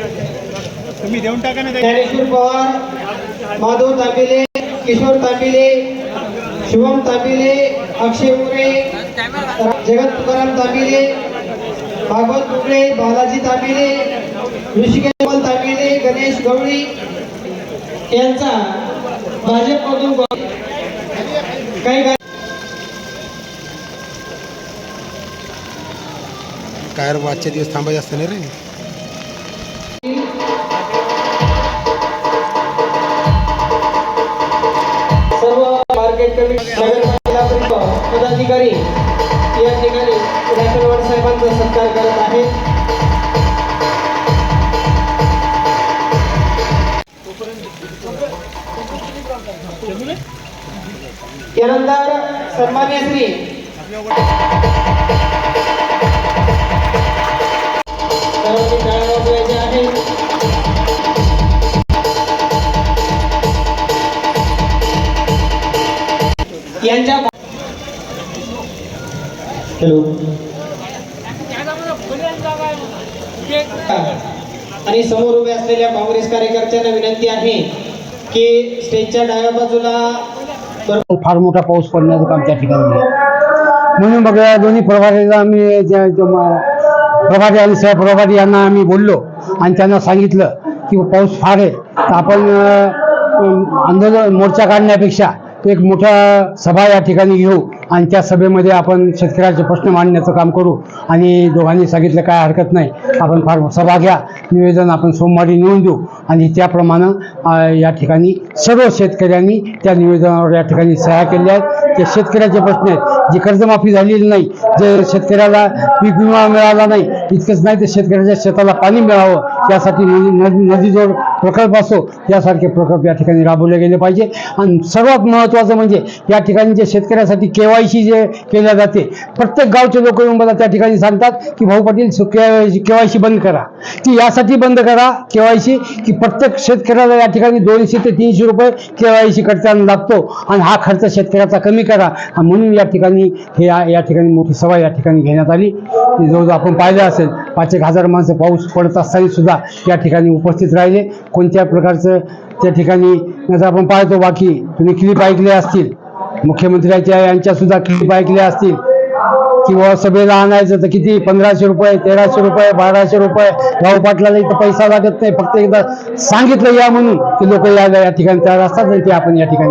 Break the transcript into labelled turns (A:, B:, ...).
A: तुम्ही देऊन टाका ना.
B: ज्ञानेश्वर पवार माधव तांबिले किशोर तांबिले शुभम तांबिले अक्षय उरे जगत तुकाराम तांबिले भागवत कुकडे बालाजी तांबिले ऋषिकेश तांबिले गणेश गवळी यांचा भाजपमधून काही
C: काय आजच्या दिवस थांबायचे असतं ना रे
B: मार्केट कमिटी नगर जिल्हा परिषद पदाधिकारी या ठिकाणी राठोड साहेबांचा सत्कार करत आहेत. त्यानंतर सन्मान्य श्री यांच्या हॅलो. आणि समोर उभे असलेल्या काँग्रेस कार्यकर्त्यांना विनंती आहे की स्टेजच्या डाव्या बाजूला
D: फार मोठा पाऊस पडण्याचं काम त्या ठिकाणी म्हणून बघ दोन्ही प्रभारीला आम्ही प्रभारी आणि सहप्रभारी यांना आम्ही बोललो आणि त्यांना सांगितलं की पाऊस फार आहे. तर आपण आंदोलन मोर्चा काढण्यापेक्षा एक मोठा सभा या ठिकाणी घेऊ आणि त्या सभेमध्ये आपण शेतकऱ्याचे प्रश्न मांडण्याचं काम करू आणि दोघांनी सांगितलं काय हरकत नाही. आपण फार सभा घ्या. निवेदन आपण सोमवारी नेऊन देऊ. आणि त्याप्रमाणे या ठिकाणी सर्व शेतकऱ्यांनी त्या निवेदनावर या ठिकाणी सह्या केल्या आहेत. ते शेतकऱ्याचे प्रश्न आहेत जी कर्जमाफी झालेली नाही जे शेतकऱ्याला पीक विमा मिळाला नाही इतकंच नाही तर शेतकऱ्याच्या शेताला पाणी मिळावं यासाठी नदी नदी नदीजोड प्रकल्प असो यासारखे प्रकल्प या ठिकाणी राबवले गेले पाहिजे. आणि सर्वात महत्त्वाचं म्हणजे या ठिकाणी जे शेतकऱ्यासाठी के वाय सी जे केल्या जाते प्रत्येक गावचे लोक येऊन मला त्या ठिकाणी सांगतात की भाऊ पाटील के वाय सी बंद करा. ती यासाठी बंद करा के वाय सी की प्रत्येक शेतकऱ्याला या ठिकाणी दोनशे ते तीनशे रुपये के वाय सी करताना लागतो आणि हा खर्च शेतकऱ्याचा कमी करा. म्हणून या ठिकाणी हे या ठिकाणी मोठी सभा या ठिकाणी घेण्यात आली. जवळजवळ आपण पाहिलं असेल पाच एक हजार माणसं पाऊस पडत असताना सुद्धा या ठिकाणी उपस्थित राहिले. कोणत्या प्रकारचं त्या ठिकाणी आता आपण पाहतो बाकी तुम्ही क्लिप ऐकले असतील. मुख्यमंत्र्याच्या यांच्या सुद्धा क्लिप ऐकल्या असतील. किंवा सभेला आणायचं तर किती? पंधराशे रुपये तेराशे रुपये बाराशे रुपये. भाऊ पाटलाला इथं पैसा लागत नाही. फक्त एकदा सांगितलं या म्हणून की लोक या या ठिकाणी तयार असतात आणि ते आपण या ठिकाणी